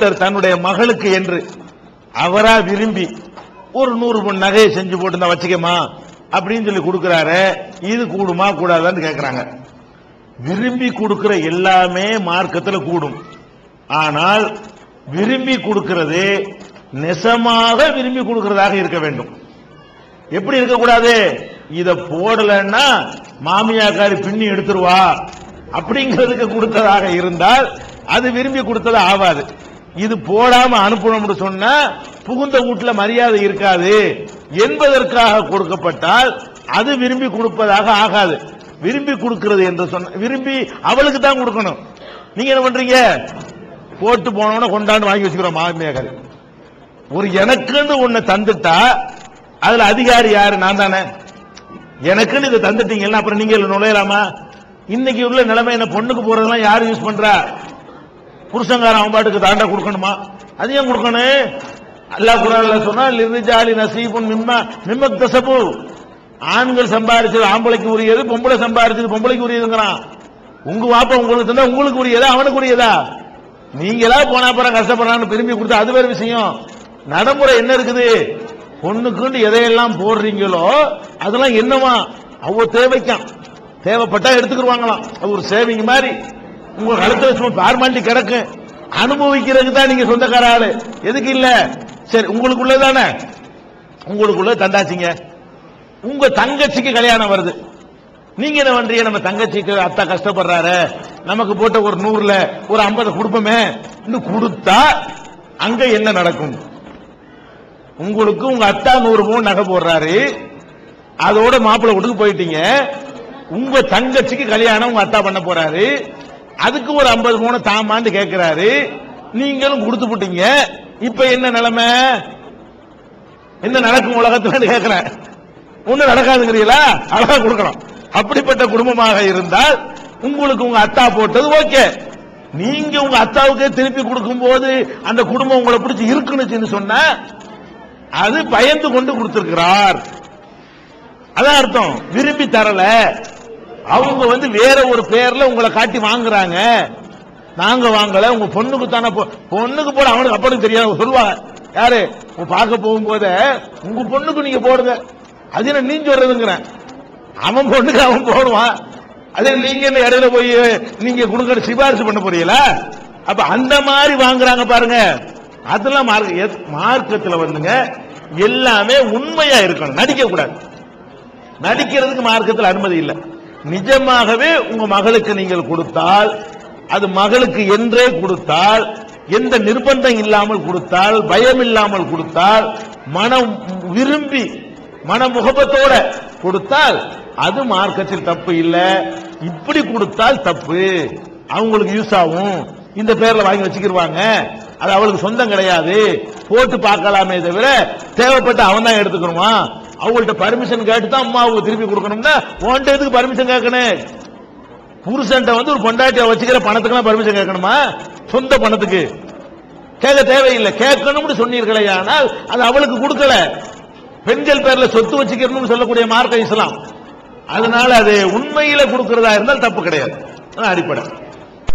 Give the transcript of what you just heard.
தன்னுடைய மகளுக்கு என்று அவரா விரும்பி ஒரு நூறு பொன் நகையை செஞ்சு போட்டு வச்சுக்கமா அப்படின்னு சொல்லி கொடுக்கிறாரு இது கூடுமா கூடாதான்னு கேட்கிறாங்க விரும்பி கொடுக்கிற எல்லாமே மார்க்கத்துல கூடும். ஆனால் விரும்பி கொடுக்கிறது நெசமாக விரும்பி கொடுக்கிறதாக இருக்க வேண்டும். எப்படி இருக்கக்கூடாது இதை போடலன்னா மாமியாக்காரி பின்னி எடுத்துருவா. அப்படிங்கிறதுக்கு கொடுத்ததாக இருந்தால் அது விரும்பி கொடுத்தது ஆகாது. இது போடாம அனுப்பணும்னு சொன்னா புகுந்த வீட்டுல மரியாதை இருக்காது. என்பதற்காக கொடுக்கப்பட்டால் அது விரும்பி கொடுப்பதாக ஆகாது. விரும்பி கொடுக்கிறது என்று சொன்ன விரும்பி அவளுக்கு தான் கொடுக்கணும். நீங்க என்ன பண்றீங்க? போட்டு போனவன கொண்டாண்டு வாங்கி வச்சுக்கிறோம் மாமியாக்காரி ஒரு எனக்குன்னு ஒன்னு தந்துட்டா அதுல அதிகாரி யாரு? நான் தானே. எனக்குன்னு இதை தந்துட்டீங்கன்னா அப்புறம் நீங்க நுழையலாமா? இன்னைக்கு உள்ள நிலைமை என்ன? பொண்ணுக்கு போறதெல்லாம் யாரு யூஸ் பண்றா? புருஷங்காரன் அவன் பாட்டுக்கு தாண்டா கொடுக்கணுமா? அது ஏன் கொடுக்கணும்? அல்லாஹ் குரான்ல சொன்னா லிரிஜாலி நசீபுன் மிம்ம மிம்மக் தசபு ஆண்கள் சம்பாரிச்சது ஆம்பளைக்கு உரியது பொம்பளை சம்பாரிச்சது பொம்பளைக்கு உரியதுங்கிறான் உங்க வாப்பா உங்களுக்கு தந்தா உங்களுக்கு உரியதா அவனுக்கு உரியதா நீங்களா போனா அப்புறம் கஷ்டப்படுறான்னு திரும்பி கொடுத்தா அது வேற விஷயம். நடைமுறை என்ன இருக்குது? பொண்ணுக்குன்னு எதையெல்லாம் போடுறீங்களோ அதெல்லாம் என்னவா? அவ்வளோ தேவைக்கான் தேவைப்பட்டா எடுத்துக்கிடுவாங்களாம் அது ஒரு சேவிங் மாதிரி. உங்க கழுத்துல சும்மா பார்மாலிட்டி கிடக்கு. அனுபவிக்கிறதுக்கு தான் நீங்க சொந்தக்கார ஆளு எதுக்கு இல்ல? சரி உங்களுக்குள்ள தானே உங்களுக்குள்ள தந்தாச்சிங்க உங்க தங்கச்சிக்கு கல்யாணம் வருது. நீங்க என்ன பண்றீங்க? நம்ம தங்கச்சிக்கு அத்தா கஷ்டப்படுறாரு. நமக்கு போட்ட ஒரு நூறுல ஒரு ஐம்பது கொடுப்போமே இன்னும் கொடுத்தா அங்க என்ன நடக்கும்? உங்களுக்கு உங்க அத்தா நூறு பவுன் நகை போடுறாரு. அதோட மாப்பிள்ளை வீட்டுக்கு போயிட்டீங்க. உங்க தங்கச்சிக்கு கல்யாணம் உங்க அத்தா பண்ண போறாரு. அதுக்கு ஒரு ஐம்பது பவுன தாமான்னு கேட்கிறாரு நீங்களும் கொடுத்து விட்டீங்க இப்ப என்ன நிலைமை? என்ன நடக்கும் உலகத்துல கேட்கிறேன் ஒண்ணு நடக்காதுங்கிறீங்களா? அழகா கொடுக்கணும். அப்படிப்பட்ட குடும்பமாக இருந்தால் உங்களுக்கு உங்க அத்தா போட்டது ஓகே. நீங்க உங்க அத்தாவுக்கே திருப்பி கொடுக்கும் போது அந்த குடும்பம் உங்களை பிடிச்சி இருக்குன்னு சொன்ன அது பயந்து கொண்டு கொடுத்திருக்கிறார். அதான் அர்த்தம். விரும்பி தரல. அவங்க வந்து வேற ஒரு பேர்ல உங்களை காட்டி வாங்குறாங்க. நாங்க வாங்கல உங்க பொண்ணுக்கு தானே பொண்ணுக்கு போட அவனுக்கு அப்பனுக்கு தெரியாது சொல்லுவாங்க யாரு உங்க பார்க்க போகும்போது உங்க பொண்ணுக்கு நீங்க போடுங்க. அது என்ன நீ சொல்றதுங்கிறேன் அவன் பொண்ணுக்கு அவன் போடுவான். அது நீங்க என்ன இடையில போய் நீங்க கொடுக்கற சிபாரிசு பண்ண போறீங்களா? அப்ப அந்த மாதிரி வாங்குறாங்க பாருங்க. அதெல்லாம் மார்க்க எத்- மார்க்கத்துல வந்துங்க எல்லாமே உண்மையா இருக்கணும். நடிக்க கூடாது நடிக்கிறதுக்கு மார்க்கத்தில் அனுமதி இல்லை. நிஜமாகவே உங்க மகளுக்கு நீங்கள் கொடுத்தால் அது மகளுக்கு என்றே கொடுத்தால் எந்த நிர்பந்தம் இல்லாமல் கொடுத்தால் பயம் இல்லாமல் கொடுத்தால் மனம் விரும்பி மன முகபத்தோட கொடுத்தால் அது மார்க்கத்தில் தப்பு இல்லை. இப்படி கொடுத்தால் தப்பு. அவங்களுக்கு யூஸ் ஆகும். இந்த பேர்ல வாங்கி வச்சுக்கிருவாங்க. அது அவளுக்கு சொந்தம் கிடையாது. போட்டு பார்க்கலாமே தவிர தேவைப்பட்டு அவன் தான் எடுத்துக்கணுமா? அவங்கள்ட்ட பர்மிஷன் கேட்டு தான் அம்மாவுக்கு திருப்பி கொடுக்கணும்னா உன்கிட்ட எதுக்கு பர்மிஷன் கேட்கணும்? புருஷன்ட்ட வந்து ஒரு பொண்டாட்டியை வச்சுக்கிற பணத்துக்குலாம் பர்மிஷன் கேட்கணுமா? சொந்த பணத்துக்கு. கேட்க தேவையில்லை. கேட்கணும்னு சொன்னீர்களே ஆனால் அது அவளுக்கு கொடுக்கல. பெண்கள் பேர்ல சொத்து வச்சுக்கணும்னு சொல்லக்கூடிய மார்க்க இஸ்லாம். அதனால அது உண்மையில கொடுக்கறதா இருந்தால் தப்பு கிடையாது. அடிப்படை.